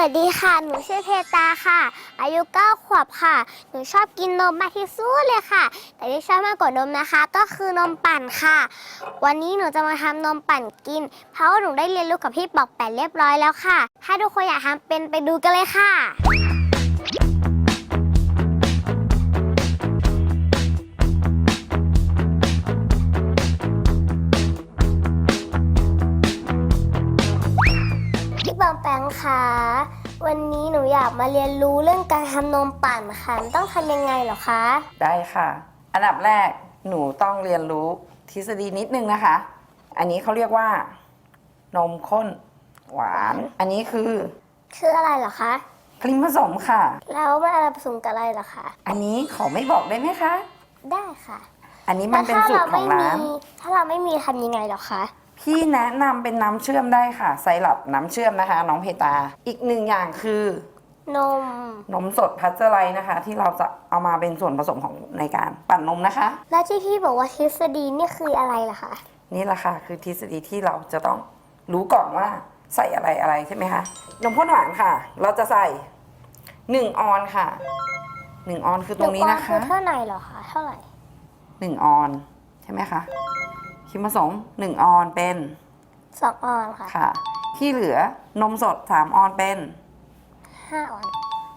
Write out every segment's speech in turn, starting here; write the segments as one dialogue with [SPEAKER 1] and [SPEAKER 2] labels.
[SPEAKER 1] วัสดีค่ะ หนูชื่อเพตาค่ะ อายุ9ขวบค่ะ หนูชอบกินนมมากที่สุดเลยค่ะ แต่ที่ชอบมากกว่านมนะคะ ก็คือนมปั่นค่ะ วันนี้หนูจะมาทำนมปั่นกิน เพราะว่าหนูได้เรียนรู้กับพี่ปอกแปดเรียบร้อยแล้วค่ะ ถ้าทุกคนอยากทำเป็นไปดูกันเลยค่ะ แปงคะวันนี้หนูอยากมาเรียนรู้เรื่องการทำนมปั่นค่ะมันต้องทำยังไงเหรอคะ
[SPEAKER 2] ได้ค่ะ อันดับแรกหนูต้องเรียนรู้ทฤษฎีนิดนึงนะคะ อันนี้เขาเรียกว่า นมข้นหวาน อันนี้คือ
[SPEAKER 1] คืออะไรเหรอคะ
[SPEAKER 2] ครีมผสมค่ะ
[SPEAKER 1] แล้วมันอะไรผสมกับอะไรเหรอคะ
[SPEAKER 2] อันนี้ขอไม่บอกได้ไหมคะ
[SPEAKER 1] ได้ค่ะ
[SPEAKER 2] อันนี้มันเป็นสูตรของร้าน
[SPEAKER 1] ถ้าเราไม่มีทำยังไงเหรอคะ
[SPEAKER 2] พี่แนะนำเป็นน้ำเชื่อมได้ค่ะไซรัปน้ำเชื่อมนะคะ น้องเพตา อีกหนึ่งอย่างคือ
[SPEAKER 1] นม
[SPEAKER 2] นมสดพัชเจอร์ไลท์นะคะ ที่เราจะเอามาเป็นส่วนผสมของในการปั่นนมนะคะ
[SPEAKER 1] แล้วที่พี่บอกว่าทฤษฎีนี่คืออะไรล่ะคะ
[SPEAKER 2] นี่แหละค่ะ คือทฤษฎีที่เราจะต้องรู้ก่อนว่าใส่อะไรอะไรใช่ไหมคะ นมข้นหวานค่ะ เราจะใส่หนึ่งออนค่ะหนึ่งออนคือตรงนี้นะ
[SPEAKER 1] เดี๋ยวก่อ
[SPEAKER 2] คะ
[SPEAKER 1] คือเท่าไหร่เหรอคะ เท่าไหร่
[SPEAKER 2] หนึ่งออนใช่ไหมคะ ครีมผสมหนึ่งออนเป็น
[SPEAKER 1] สองออนค่ะ
[SPEAKER 2] ค่ะ ที่เหลือนมสดสามออนเป็น
[SPEAKER 1] ห้าออน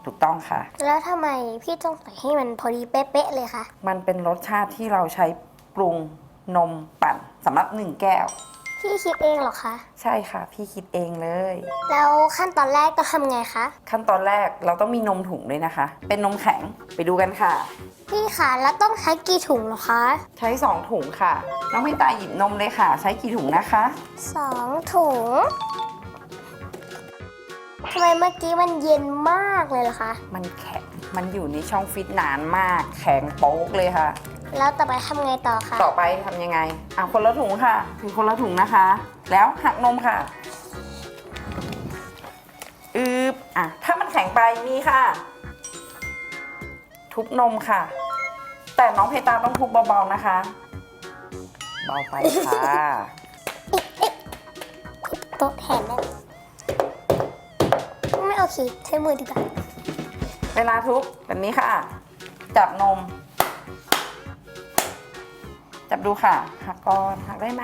[SPEAKER 2] ถูกต้องค่ะ
[SPEAKER 1] แล้วทำไมพี่ต้องใส่ให้มันพอดีเป๊ะๆเลยคะ
[SPEAKER 2] มันเป็นรสชาติที่เราใช้ปรุงนมปั่นสำหรับหนึ่งแก้ว
[SPEAKER 1] พี่คิดเองเหรอคะ
[SPEAKER 2] ใช่ค่ะ พี่คิดเองเลย
[SPEAKER 1] แล้วขั้นตอนแรกต้องทำไงคะ
[SPEAKER 2] ขั้นตอนแรกเราต้องมีนมถุงด้วยนะคะ เป็นนมแข็งไปดูกันค่ะ
[SPEAKER 1] พี่คะแล้วต้องใช้กี่ถุงเหรอคะ
[SPEAKER 2] ใช้ 2 ถุงค่ะ น้องไม่ตายหยิบนมเลยค่ะ ใช้กี่ถุงนะคะ
[SPEAKER 1] สองถุงทำไมเมื่อกี้มันเย็นมากเลยล่ะคะ
[SPEAKER 2] มันแข็ง มันอยู่ในช่องฟิตนานมาก แข็งโป๊กเลยค่ะ
[SPEAKER 1] แล้วต่อไปทำไงต่อคะ
[SPEAKER 2] ต่อไปทำยังไงอะคนละถุงค่ะคือคนละถุงนะคะ แล้วหักนมค่ะอืบอะถ้ามันแข็งไปมีค่ะ ทุบนมค่ะ แต่น้องเพตาต้องทุบเบาๆนะคะ เบาไปค่ะ
[SPEAKER 1] โต๊ะแทนได้ไหมไม่โอเคใช้มือดีกว่า
[SPEAKER 2] เวลาทุบแบบนี้ค่ะ จับนม จับดูค่ะ หักก่อนหักได้ไหม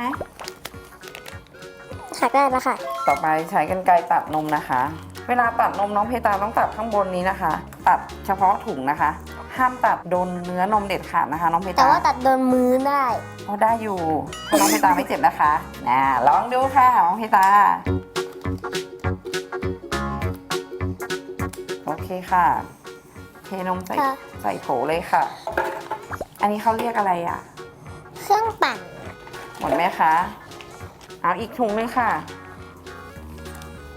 [SPEAKER 1] หักได้แล้วค่ะ
[SPEAKER 2] ต่อไปใช้กันไกรตัดนมนะคะ เวลาตัดนมน้องเพตาต้องตัดข้างบนนี้นะคะ ตัดเฉพาะถุงนะคะ ห้ามตัดโดนเนื้อนมเด็ดขาดนะคะ น้องเพ
[SPEAKER 1] แต่
[SPEAKER 2] ตา
[SPEAKER 1] ว่าตัดโดนมือได้
[SPEAKER 2] โอ้ได้อยู่ถ้าน้องเพตาไม่เจ็บนะคะนะลองดูค่ะน้องเพตาโอเคค่ะเทนมใส่
[SPEAKER 1] ค่ะ
[SPEAKER 2] ใส่โถเลยค่ะ อันนี้เขาเรียกอะไรอะ
[SPEAKER 1] เครื่องปั่น
[SPEAKER 2] หมดไหมคะ เอาอีกถุงนึงค่ะ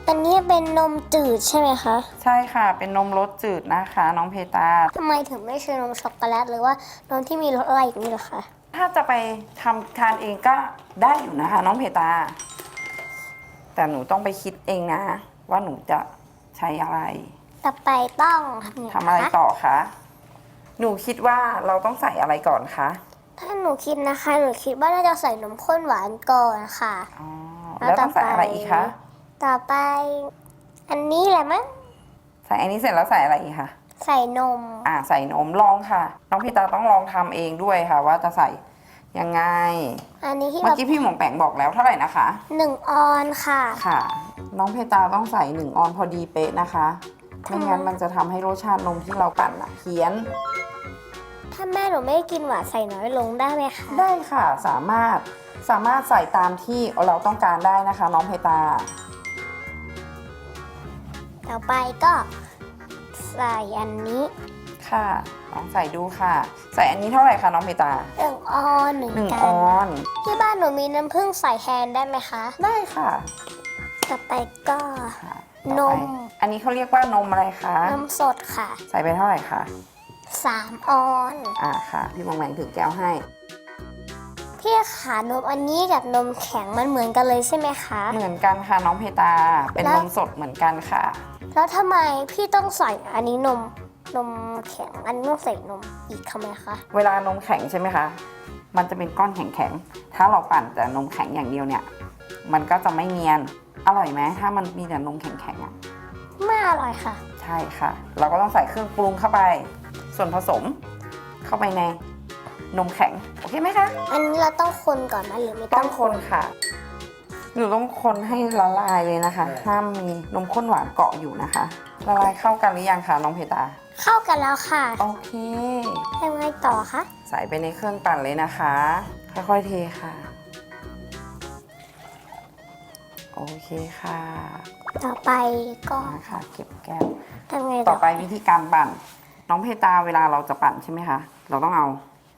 [SPEAKER 1] อันนี้เป็นนมจืดใช่ไหมคะ
[SPEAKER 2] ใช่ค่ะ เป็นนมรสจืดนะคะ น้องเพตา
[SPEAKER 1] ทำไมถึงไม่ใช่นมช็อกโกแลตหรือว่านมที่มีรสอะไรอย่างนี้เหรอคะ
[SPEAKER 2] ถ้าจะไปทำทานเองก็ได้อยู่นะคะ น้องเพตา แต่หนูต้องไปคิดเองนะ ว่าหนูจะใช้อะไร
[SPEAKER 1] ต่อไปต้องทำยังไง
[SPEAKER 2] ทำอะไร
[SPEAKER 1] คะ
[SPEAKER 2] ต่อคะ หนูคิดว่าเราต้องใส่อะไรก่อนคะ
[SPEAKER 1] ถ้าหนูคิดนะคะ หนูคิดว่าน่าจะใส่นมข้นหวานก่อนค่ะ
[SPEAKER 2] อ๋อ
[SPEAKER 1] แล้ว
[SPEAKER 2] แล้วต้องใส่อะไร
[SPEAKER 1] ต่อไป
[SPEAKER 2] อีกคะ
[SPEAKER 1] ต่อไป อันนี้แหละมั้ง
[SPEAKER 2] ใส่อันนี้เสร็จแล้วใส่อะไรอีกคะ
[SPEAKER 1] ใส่นม
[SPEAKER 2] อ่าใส่นมลองค่ะ น้องเพตาต้องลองทำเองด้วยค่ะ ว่าจะใส่ยังไง
[SPEAKER 1] อันนี้ที่
[SPEAKER 2] เมื่
[SPEAKER 1] แบ
[SPEAKER 2] อบกี้พี่หมองแปงบอกแล้วเท่าไหร่นะคะ
[SPEAKER 1] หนึ่งออนค่ะ
[SPEAKER 2] ค่ะ น้องเพตาต้องใส่หนึ่งออนพอดีเป๊ะนะคะ
[SPEAKER 1] ทำไม
[SPEAKER 2] ไม่งั้นมันจะทำให้รสชาตินมที่เราปั่นอะเพี้ยน
[SPEAKER 1] ถ้าแม่หนูไม่กินหวานใส่น้อยลงได้ไหมคะ
[SPEAKER 2] ได้ค่ะสามารถสามารถใส่ตามที่เราต้องการได้นะคะ น้องเพตา
[SPEAKER 1] ต่อไปก็ใส่อันนี้
[SPEAKER 2] ค่ะลองใส่ดูค่ะ ใส่อันนี้เท่าไหร่คะน้องเพตา
[SPEAKER 1] หนึ่งออนหนึ่ง
[SPEAKER 2] หนึ่ง
[SPEAKER 1] กั
[SPEAKER 2] อนอน
[SPEAKER 1] ที่บ้านหนูมีน้ำผึ้งใส่แทนได้ไหมคะ
[SPEAKER 2] ได้ค่ะ
[SPEAKER 1] ต่อไปก็
[SPEAKER 2] ค่ะ
[SPEAKER 1] น
[SPEAKER 2] ต่อ
[SPEAKER 1] ม
[SPEAKER 2] ไปอันนี้เขาเรียกว่านมอะไรคะ
[SPEAKER 1] นมสดค่ะ
[SPEAKER 2] ใส่ไปเท่าไหร่คะ
[SPEAKER 1] สามออน
[SPEAKER 2] อ่าค่ะ พี่มองแหวงถือแก้วให้
[SPEAKER 1] พี่ขานมอันนี้กับนมแข็งมันเหมือนกันเลยใช่ไหมคะ
[SPEAKER 2] เหมือนกันค่ะน้องเพตา เป็น
[SPEAKER 1] แล้ว
[SPEAKER 2] นมสดเหมือนกันค่ะ
[SPEAKER 1] แล้วทำไมพี่ต้องใส่อันนี้นมนมแข็งอันนี้ต้องใส่นมอีกทำไมคะ
[SPEAKER 2] เวลานมแข็งใช่ไหมคะ มันจะเป็นก้อนแข็งๆ ถ้าเราปั่นแต่นมแข็งอย่างเดียวเนี่ย มันก็จะไม่เนียน อร่อยไหมถ้ามันมีแต่นมแข็งๆอะ
[SPEAKER 1] ไม่อร่อยค่ะ
[SPEAKER 2] ใช่ค่ะ เราก็ต้องใส่เครื่องปรุงเข้าไป ส่วนผสม เข้าไปในนมแข็ง โอเคไหมคะ
[SPEAKER 1] อันนี้เราต้องคนก่อนไหมหรือไม่
[SPEAKER 2] ต้
[SPEAKER 1] ต้
[SPEAKER 2] อ
[SPEAKER 1] องง
[SPEAKER 2] คนค่ะ หนูต้องคนให้ละลายเลยนะคะห้ามมีนมข้นหวานเกาะอยู่นะคะ ละลายเข้ากันหรือยังคะน้องเพตา
[SPEAKER 1] เข้ากันแล้วค่ะ
[SPEAKER 2] โอเค
[SPEAKER 1] ยังไงต่อคะ
[SPEAKER 2] ใส่ไปในเครื่องปั่นเลยนะคะ ค่อยๆเทค่ะ โอเคค่ะ
[SPEAKER 1] ต่อไปก็
[SPEAKER 2] มาค่ะเก็บแก้ว
[SPEAKER 1] ทำไง
[SPEAKER 2] ต่
[SPEAKER 1] ต่
[SPEAKER 2] อ
[SPEAKER 1] อ
[SPEAKER 2] ไปวิธีการปั่น น้องเพตาเวลาเราจะปั่นใช่ไหมคะ เราต้องเอา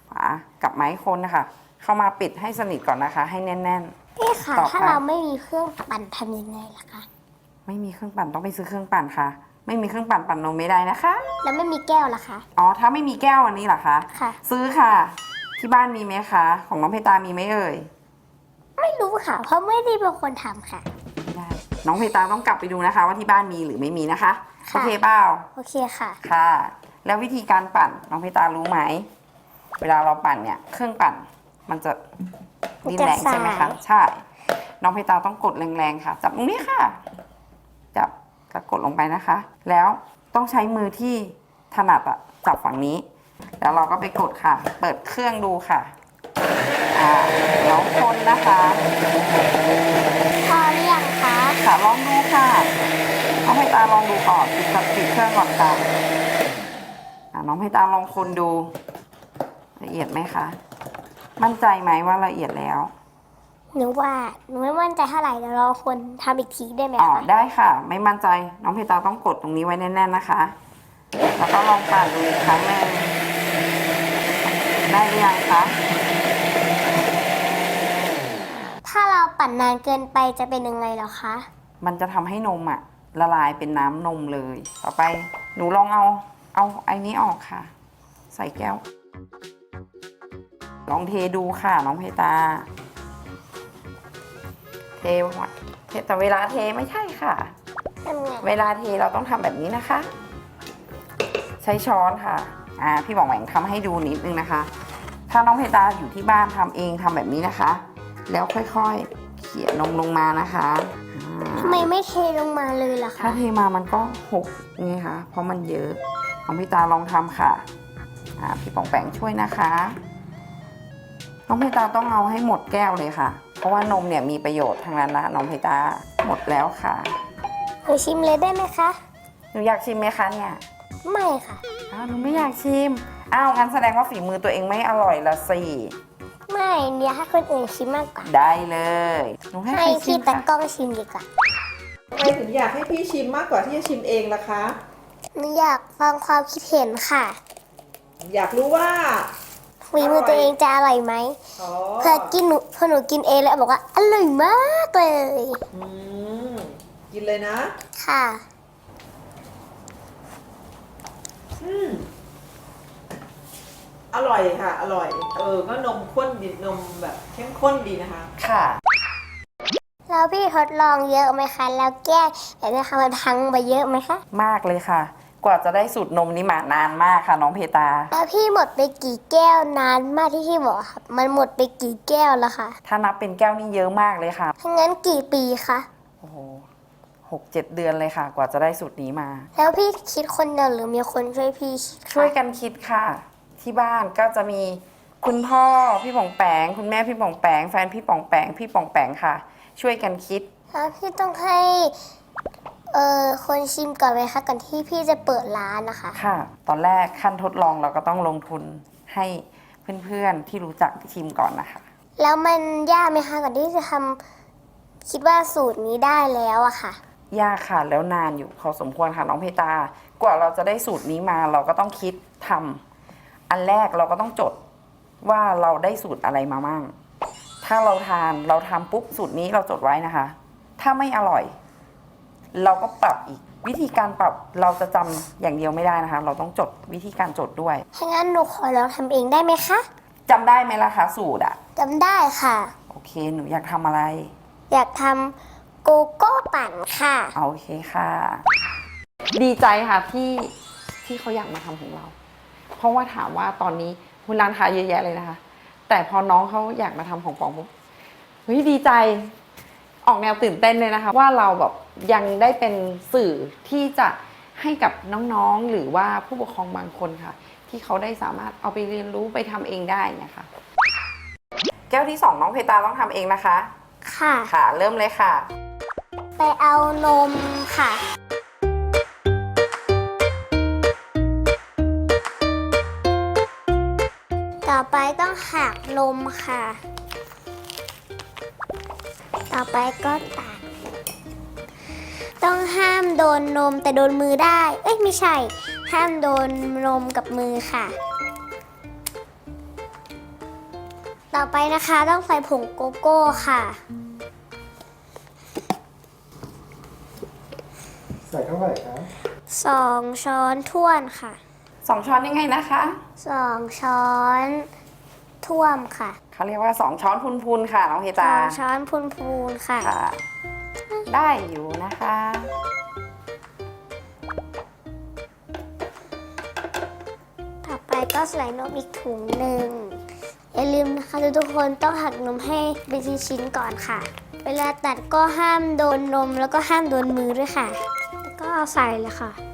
[SPEAKER 2] ฝากับไม้คนนะคะ เข้ามาปิดให้สนิทก่อนนะคะ ให้แน่น
[SPEAKER 1] พี่ค่ะ
[SPEAKER 2] ต่อไป
[SPEAKER 1] ถ้าเราไม่มีเครื่องปั่นทำยังไงล่ะคะ
[SPEAKER 2] ๆ ไม่มีเครื่องปั่นต้องไปซื้อเครื่องปั่นค่ะ ไม่มีเครื่องปั่นปั่นนมไม่ได้นะคะ
[SPEAKER 1] แล้วไม่มีแก้วล่ะคะ
[SPEAKER 2] อ๋อ ถ้าไม่มีแก้วอันนี้เหรอคะ
[SPEAKER 1] ค่ะ
[SPEAKER 2] ซื้อค่ะ ที่บ้านมีไหมคะ ของน้องเพตามีไหมเอ่ย
[SPEAKER 1] ไม่รู้ค่ะ เพราะไม่ได้เป็นคนทำค่ะ
[SPEAKER 2] ไม่ได้ น้องเพตาต้องกลับไปดูนะคะ ว่าที่บ้านมีหรือไม่มีนะคะ
[SPEAKER 1] ค่ะ
[SPEAKER 2] โอเคเปล่า
[SPEAKER 1] โอเคค่ะ
[SPEAKER 2] ค่ะ แล้ววิธีการปั่นน้องเพตารู้ไหม เวลาเราปั่นเนี่ย เครื่องปั่นมันจะดินแรงใช่ไหมคะใช่ น้องเพตาต้องกดแรงๆค่ะ จับตรงนี้ค่ะ จับแล้วกดลงไปนะคะ แล้วต้องใช้มือที่ถนัดอะจับฝั่งนี้ แล้วเราก็ไปกดค่ะ เปิดเครื่องดูค่ะอ่าแล้วคนนะคะ
[SPEAKER 1] พอหรือยังคะ
[SPEAKER 2] ค่ะลองดูค่ะน้องเพตาลองดูก่อนปิดกับปิดเครื่องก่อนค่ะอ่า น้องเพตาลองคนดู ละเอียดไหมคะ มั่นใจไหมว่าละเอียดแล้ว
[SPEAKER 1] หนูว่าหนูไม่มั่นใจเท่าไหร่เดี๋ยวรอคนทำอีกทีได้ไหม
[SPEAKER 2] อ๋อ
[SPEAKER 1] คะ
[SPEAKER 2] ได้ค่ะ ไม่มั่นใจน้องเพตาต้องกดตรงนี้ไว้แน่นๆนะคะ แล้วก็ลองปั่นดูอีกครั้งหนึ่งได้หรือยังคะ
[SPEAKER 1] ถ้าเราปั่นนานเกินไปจะเป็นยังไงเหรอคะ
[SPEAKER 2] มันจะทำให้นมอะละลายเป็นน้ำนมเลย ต่อไปหนูลองเอา เอาไอ้นี้ออกค่ะ ใส่แก้ว ลองเทดูค่ะน้องเพตา เทหมดเทแต่เวลาเทไม่ใช่ค่ะ
[SPEAKER 1] ทำไง
[SPEAKER 2] เวลาเทเราต้องทำแบบนี้นะคะ ใช้ช้อนค่ะ อ่าพี่บอกแหว่งทำให้ดูนิดนึงนะคะ ถ้าน้องเพตาอยู่ที่บ้านทำเองทำแบบนี้นะคะ แล้วค่อยๆ เขี่ยนมลงมานะคะอ่า
[SPEAKER 1] ทำไมไม่เทลงมาเลยล่ะ
[SPEAKER 2] ถ้า
[SPEAKER 1] คะ
[SPEAKER 2] เทมามันก็หกไงคะ เพราะมันเยอะ น้องพี่ตาลองทำค่ะอ่าพี่ป๋องแปงช่วยนะคะน้องพี่ตาต้องเอาให้หมดแก้วเลยค่ะ เพราะว่านมเนี่ยมีประโยชน์ทั้งนั้นนะน้องพี่ตาหมดแล้วค่ะ
[SPEAKER 1] หนูชิมเลยได้ไหมคะ
[SPEAKER 2] หนูอยากชิมไหมคะเนี่ย
[SPEAKER 1] ไม่ค่ะ
[SPEAKER 2] อ้าวหนูไม่อยากชิมอ้าวงั้นแสดงว่าฝีมือตัวเองไม่อร่อยละสิ
[SPEAKER 1] ไม่เดี๋ยวให้คนอื่นชิมมากกว่า
[SPEAKER 2] ได้เลยหนูให้
[SPEAKER 1] ให้
[SPEAKER 2] ใครชิ
[SPEAKER 1] พี่
[SPEAKER 2] ม
[SPEAKER 1] ตะ
[SPEAKER 2] ค่ะ
[SPEAKER 1] กล้องชิมดีกว่า
[SPEAKER 3] ทำไมถึงอยากให้พี่ชิมมากกว่าที่จะชิมเองล่ะคะ
[SPEAKER 1] หนูอยากฟังความคิดเห็นค่ะ
[SPEAKER 3] อยากรู้ว่า
[SPEAKER 1] ฝีมือตัวเองจะอร่อยไหม
[SPEAKER 3] อ๋อ
[SPEAKER 1] เพื่อกินหนูพอหนูกินเองแล้วบอกว่าอร่อยมากเลย
[SPEAKER 3] อืมกินเลยนะ
[SPEAKER 1] ค่ะ
[SPEAKER 3] อืม อร่อยค่ะ อร่อย เออ ก็นมข้นดีนมแบบเข้มข้นดีนะคะ
[SPEAKER 2] ค่ะ
[SPEAKER 1] แล้วพี่ทดลองเยอะไหมคะ แล้วแก้แบบนี้ค่ะมันพังไปเยอะไหมคะ
[SPEAKER 2] มากเลยค่ะ กว่าจะได้สูตรนมนี้มานานมากค่ะ น้องเพตา
[SPEAKER 1] แล้วพี่หมดไปกี่แก้วนานมากที่พี่บอกครับ มันหมดไปกี่แก้วแล้วคะ
[SPEAKER 2] ถ้านับเป็นแก้วนี่เยอะมากเลยค่ะ
[SPEAKER 1] ถ้างั้นกี่ปีคะ
[SPEAKER 2] โอ้โหหกเจ็ดเดือนเลยค่ะ กว่าจะได้สูตรนี้มา
[SPEAKER 1] แล้วพี่คิดคนเดียวหรือมีคนช่วยพี่คิดคะ
[SPEAKER 2] ช่วยกันคิดค่ะ ที่บ้านก็จะมีคุณพ่อพี่ป่องแปง คุณแม่พี่ป่องแปง แฟนพี่ป่องแปง พี่ป่องแปงค่ะ ช่วยกันคิด
[SPEAKER 1] แล้วพี่ต้องให้ เอ่อคนชิมก่อนไหมคะก่อนที่พี่จะเปิดร้านนะคะ
[SPEAKER 2] ค่ะ ตอนแรกขั้นทดลองเราก็ต้องลงทุนให้เพื่อนๆที่รู้จักชิมก่อนนะคะ
[SPEAKER 1] แล้วมันยากไหมคะก่อนที่จะทำคิดว่าสูตรนี้ได้แล้วอะค่ะ
[SPEAKER 2] ยากค่ะแล้วนานอยู่พอสมควรค่ะน้องเพตา กว่าเราจะได้สูตรนี้มาเราก็ต้องคิดทำอันแรกเราก็ต้องจดว่าเราได้สูตรอะไรมามั่ง ถ้าเราทานเราทำปุ๊บสูตรนี้เราจดไว้นะคะ ถ้าไม่อร่อย เราก็ปรับอีก วิธีการปรับเราจะจำอย่างเดียวไม่ได้นะคะ เราต้องจดวิธีการจดด้วย
[SPEAKER 1] ถ้างั้นหนูขอลองทำเองได้ไหมคะ
[SPEAKER 2] จำได้ไหมล่ะคะสูตรอะ
[SPEAKER 1] จำได้ค่ะ
[SPEAKER 2] โอเค หนูอยากทำอะไร
[SPEAKER 1] อยากทำโกโก้ปั่นค่ะ
[SPEAKER 2] โอเคค่ะ ดีใจค่ะที่ที่เขาอยากมาทำของเรา เพราะว่าถามว่าตอนนี้คุณร้านค้าเยอะแยะเลยนะคะ แต่พอน้องเขาอยากมาทำของปองปุ๊บเฮ้ยดีใจ ออกแนวตื่นเต้นเลยนะคะ ว่าเราแบบยังได้เป็นสื่อที่จะให้กับน้องๆ หรือว่าผู้ปกครองบางคนค่ะ ที่เขาได้สามารถเอาไปเรียนรู้ไปทำเองได้นะคะ แก้วที่สองน้องเพตาต้องทำเองนะคะ
[SPEAKER 1] ค่ะ
[SPEAKER 2] ค่ะ เริ่มเลยค่ะ
[SPEAKER 1] ไปเอานมค่ะ ต่อไปต้องหักนมค่ะ ต่อไปก็ตักต้องห้ามโดนนมแต่โดนมือได้ เอ้ยไม่ใช่ ห้ามโดนนมกับมือค่ะ ต่อไปนะคะต้องใส่ผงโกโก้ค่ะ
[SPEAKER 4] ใส่เท่าไหร่คะ
[SPEAKER 1] สองช้อนท้วนค่ะ
[SPEAKER 2] สองช้อนยังไงนะคะ
[SPEAKER 1] สองช้อนท่วมค่ะ
[SPEAKER 2] เขาเรียกว่าสองช้อนพูนๆค่ะน้องเพ
[SPEAKER 1] ส
[SPEAKER 2] ตา
[SPEAKER 1] องช้อนพูนๆค่ะ
[SPEAKER 2] ค่ะ ได้อยู่นะคะ
[SPEAKER 1] ต่อไปก็ใส่นมอีกถุงหนึ่งอย่าลืมนะคะทุกๆคนต้องหักนมให้เป็นชิ้นๆก่อนค่ะ เวลาตัดก็ห้ามโดนนมแล้วก็ห้ามโดนมือด้วยค่ะ แล้วก็เอาใส่เลยค่ะ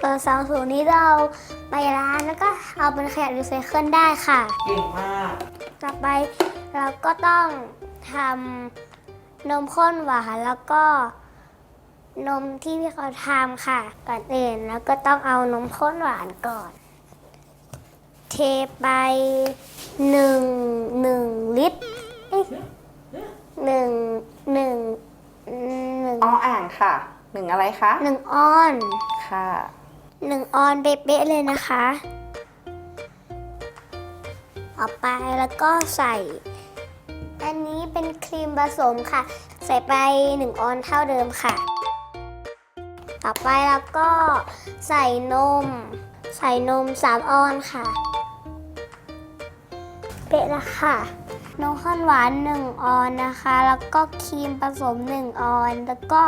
[SPEAKER 1] ส่วนสองถุงนี้เราไปร้านแล้วก็เอาเป็นขยะรีไซเคิลได้ค่ะ
[SPEAKER 3] เก่งมาก
[SPEAKER 1] ต่อไปเราก็ต้องทำนมข้นหวานแล้วก็นมที่พี่เขาทำค่ะ ก่อนอื่นแล้วก็ต้องเอานมข้นหวานก่อน เทไปหนึ่งหนึ่งลิตรเอ้ยหนึ่งหนึ่งหนึ่ง
[SPEAKER 2] ออ่างค่ะ หนึ่งอะไรคะ
[SPEAKER 1] หนึ่งออน
[SPEAKER 2] ค่ะ
[SPEAKER 1] หนึ่งออนเป๊ะๆเลยนะคะต่อไปแล้วก็ใส่ อันนี้เป็นครีมผสมค่ะ ใส่ไปหนึ่งออนเท่าเดิมค่ะ ต่อไปแล้วก็ใส่นม ใส่นมสามออนค่ะ เป๊ะแล้วค่ะ นมข้นหวานหนึ่งออนนะคะ แล้วก็ครีมผสมหนึ่งออน แล้วก็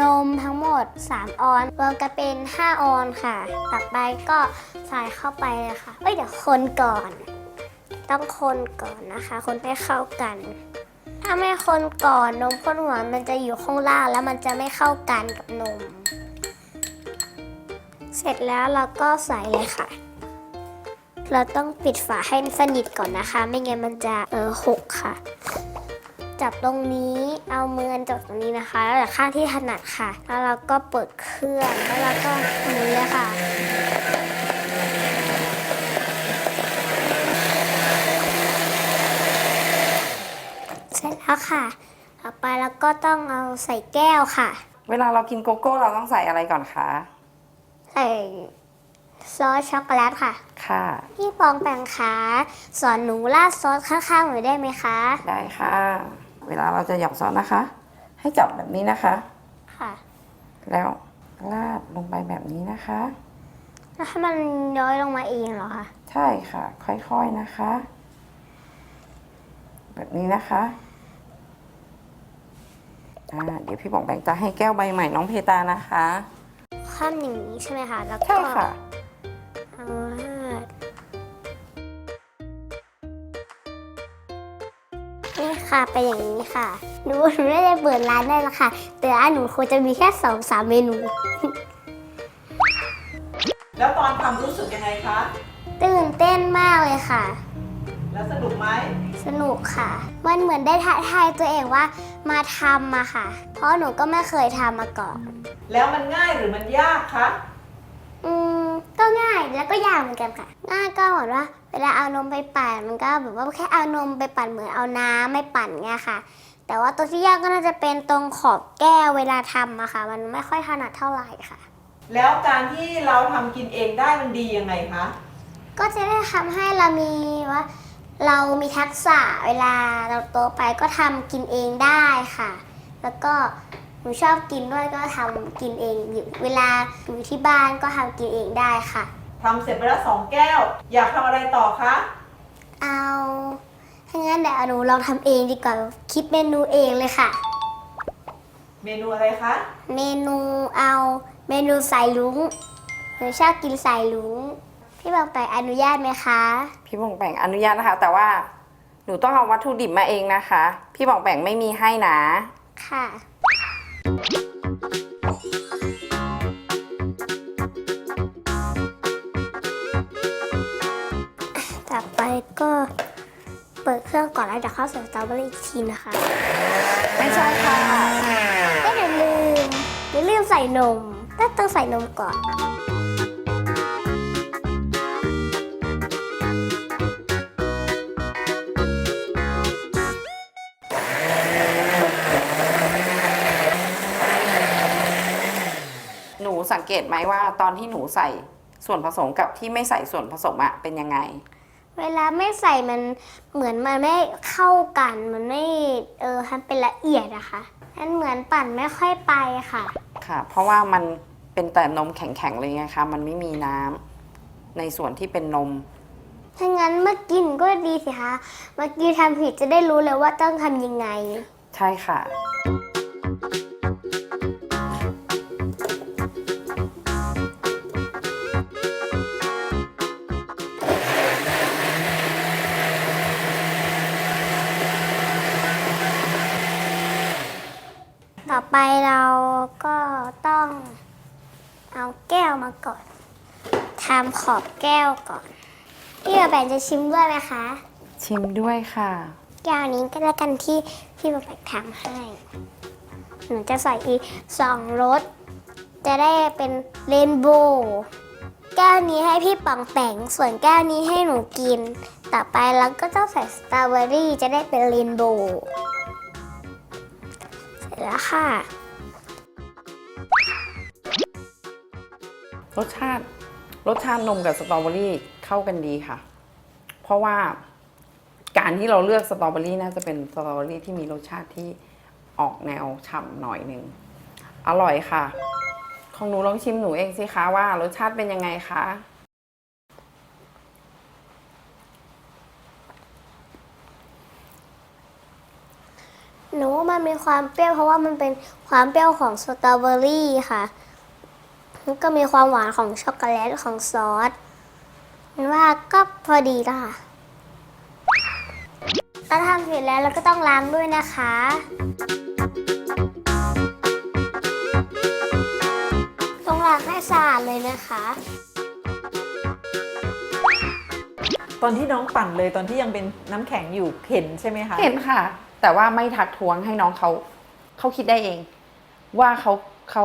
[SPEAKER 1] นมทั้งหมด 3 ออนรวมกันเป็น 5 ออนค่ะ ต่อไปก็ใส่เข้าไปเลยค่ะเอ้ยเดี๋ยวคนก่อน ต้องคนก่อนนะคะ คนให้เข้ากัน ถ้าไม่คนก่อนนมข้นหวานมันจะอยู่ข้างล่างแล้วมันจะไม่เข้ากันกับนม เสร็จแล้วเราก็ใส่เลยค่ะ เราต้องปิดฝาให้สนิทก่อนนะคะ ไม่งั้นมันจะเออหกค่ะ จับตรงนี้เอามือจับตรงนี้นะคะ แล้วแต่ข้างที่ถนัดค่ะ แล้วเราก็เปิดเครื่องแล้วเราก็หมุนเลยค่ะเสร็จแล้วค่ะต่อไปเราก็ต้องเอาใส่แก้วค่ะ
[SPEAKER 2] เวลาเรากินโกโก้เราต้องใส่อะไรก่อนคะ
[SPEAKER 1] ใส่ ซอสช็อกโกแลตค่ะ
[SPEAKER 2] ค่ะ
[SPEAKER 1] พี่ปองแปงขาสอนหนูราดซอสข้างๆหน่อยได้ไหมคะ
[SPEAKER 2] ได้ค่ะ เวลาเราจะหยอกซอสนะคะ ให้จับแบบนี้นะคะ
[SPEAKER 1] ค่ะ
[SPEAKER 2] แล้วราดลงไปแบบนี้นะคะ
[SPEAKER 1] แล้วให้มันย้อยลงมาเองเหรอคะ
[SPEAKER 2] ใช่ค่ะ ค่อยๆนะคะ แบบนี้นะคะอ่าเดี๋ยวพี่บอกแบงค์จะให้แก้วใบใหม่น้องเพตานะคะ
[SPEAKER 1] ข้ามอย่างนี้ใช่ไหมคะ แล้วก็
[SPEAKER 2] ใช่ค่ะ
[SPEAKER 1] เอา ราดนี่ค่ะไปนอย่างนี้ค่ะ หนูหนูไม่ได้เปิดร้านได้ละค่ะ แต่ร้านหนูควรจะมีแค่สองสามเมนู
[SPEAKER 3] แล้วตอนทำรู้สึกยังไงคะ
[SPEAKER 1] ตื่นเต้นมากเลยค่ะ
[SPEAKER 3] แล้วสนุกไหม
[SPEAKER 1] สนุกค่ะ มันเหมือนได้ท้าทายตัวเองว่ามาทำมาค่ะ เพราะหนูก็ไม่เคยทำมาก่อน
[SPEAKER 3] แล้วมันง่ายหรือมันยากคะ
[SPEAKER 1] อืม ก็ง่ายแล้วก็ยากเหมือนกันค่ะง่ายก็เหมือนว่า เวลาเอานมไปปั่นมันก็แบบว่าแค่เอานมไปปั่นเหมือนเอาน้ำไม่ปั่นเงี้ยค่ะ แต่ว่าตัวที่ยากก็น่าจะเป็นตรงขอบแก้วเวลาทำอะค่ะ มันไม่ค่อยถนัดเท่าไหร่ค่ะ
[SPEAKER 3] แล้วการที่เราทำกินเองได้มันดียังไงคะ
[SPEAKER 1] ก็จะได้ทำให้เรามีว่า เรามีทักษะเวลาเราโตไปก็ทำกินเองได้ค่ะ แล้วก็ หนูชอบกินด้วยก็ทำกินเองอยู่เวลาอยู่ที่บ้านก็ทำกินเองได้ค่ะ
[SPEAKER 3] ทำเสร็จไปแล้วสองแก้ว อยากทำอะไรต่อคะ
[SPEAKER 1] เอาถ้างั้นเดี๋ยวหนูลองทำเองดีกว่าคิดเมนูเองเลยค่ะ
[SPEAKER 3] เมนูอะไรคะ
[SPEAKER 1] เมนูเอาเมนูใส่ลุงหนูชอบกินใส่ลุงพี่บางไปอนุญาตไหมคะ
[SPEAKER 2] พี่บงแบ่งอนุญาตนะคะ แต่ว่าหนูต้องเอาวัตถุดิบมาเองนะคะ พี่บอกแบ่งไม่มีให้นะ
[SPEAKER 1] ค่ะ ต่อไปก็เปิดเครื่องก่อนแล้วเดี๋ยวเข้าใส่สตรอเบอรี่อีกทีนะคะ
[SPEAKER 2] ไม่ใช่ค่ะ
[SPEAKER 1] ก็อย่าลืมอย่าลืมใส่นมต้องต้องใส่นมก่อน
[SPEAKER 2] สังเกตไหมว่าตอนที่หนูใส่ส่วนผสมกับที่ไม่ใส่ส่วนผสมอะเป็นยังไง
[SPEAKER 1] เวลาไม่ใส่มันเหมือนมันไม่เข้ากัน มันไม่เออทำเป็นละเอียดอะค่ะมันเหมือนปั่นไม่ค่อยไปค่ะ
[SPEAKER 2] ค่ะ เพราะว่ามันเป็นแต่นมแข็งๆเลยไงคะ มันไม่มีน้ำในส่วนที่เป็นนม
[SPEAKER 1] ถ้างั้นเมื่อกี้หนูก็ดีสิคะ เมื่อกี้ทำผิดจะได้รู้เลยว่าต้องทำยังไง
[SPEAKER 2] ใช่ค่ะ
[SPEAKER 1] ไปเราก็ต้องเอาแก้วมาก่อนทำขอบแก้วก่อน พี่บะแบนจะชิมด้วยไหมคะ
[SPEAKER 2] ชิมด้วยค่ะ
[SPEAKER 1] แก้วนี้ก็แล้วกันที่พี่บะแบนทำให้ หนูจะใส่อีกสองรส จะได้เป็นเรนโบว์แก้วนี้ให้พี่ปองแปงส่วนแก้วนี้ให้หนูกิน ต่อไปเราก็ต้องใส่สตรอเบอรี่จะได้เป็นเรนโบว์เสร็จ แล้วค่ะ
[SPEAKER 2] รสชาติรสชาตินมกับสตรอเบอรี่เข้ากันดีค่ะ เพราะว่าการที่เราเลือกสตรอเบอรี่น่าจะเป็นสตรอเบอรี่ที่มีรสชาติที่ออกแนวฉ่ำหน่อยหนึ่งอร่อยค่ะ ของหนูลองชิมหนูเองสิคะว่ารสชาติเป็นยังไงคะ
[SPEAKER 1] นูว่ามันมีความเปรี้ยวเพราะว่ามันเป็นความเปรี้ยวของสตรอเบอรี่ค่ะแล้วก็มีความหวานของช็อกโกแลตของซอสมันว่าก็พอดีแล้วค่ะก็ทำเสร็จแล้วเราก็ต้องล้างด้วยนะคะต้องล้างให้สะอาดเลยนะคะ
[SPEAKER 3] ตอนที่น้องปั่นเลยตอนที่ยังเป็นน้ำแข็งอยู่เห็นใช่ไหมคะ
[SPEAKER 2] เห็นค่ะ แต่ว่าไม่ทักท้วงให้น้องเขาเขาคิดได้เอง ว่าเขาเขา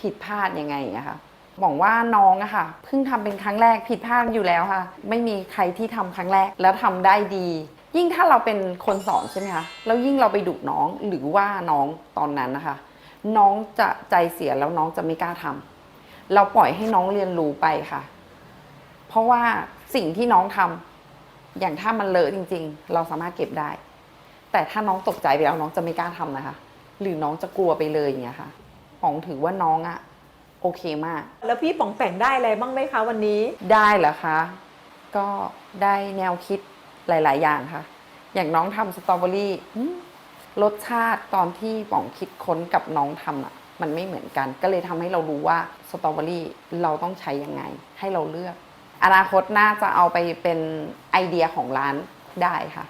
[SPEAKER 2] ผิดพลาดยังไงอะค่ะบอกว่าน้องอะค่ะเพิ่งทำเป็นครั้งแรกผิดพลาดอยู่แล้วค่ะ ไม่มีใครที่ทำครั้งแรกแล้วทำได้ดี ยิ่งถ้าเราเป็นคนสอนใช่ไหมคะแล้วยิ่งเราไปดุน้องหรือว่าน้องตอนนั้นนะคะ น้องจะใจเสียแล้วน้องจะไม่กล้าทำเราปล่อยให้น้องเรียนรู้ไปค่ะ เพราะว่าสิ่งที่น้องทำอย่างถ้ามันเลอะจริง ๆ เราสามารถเก็บได้ แต่ถ้าน้องตกใจไปแล้วน้องจะไม่กล้าทำนะคะ หรือน้องจะกลัวไปเลยอย่างเงี้ยค่ะป๋องถือว่าน้องอะโอเคมาก
[SPEAKER 3] แล้วพี่ป๋องแปงได้อะไรบ้างไหมคะวันนี้
[SPEAKER 2] ได้เหรอคะ ก็ได้แนวคิดหลาย ๆ อย่างค่ะ อย่างน้องทำสตรอเบอรี่อืมรสชาติตอนที่ป๋องคิดค้นกับน้องทำอะมันไม่เหมือนกัน ก็เลยทำให้เรารู้ว่าสตรอเบอรี่เราต้องใช้ยังไง ให้เราเลือก อนาคตน่าจะเอาไปเป็นไอเดียของร้านได้ค่ะ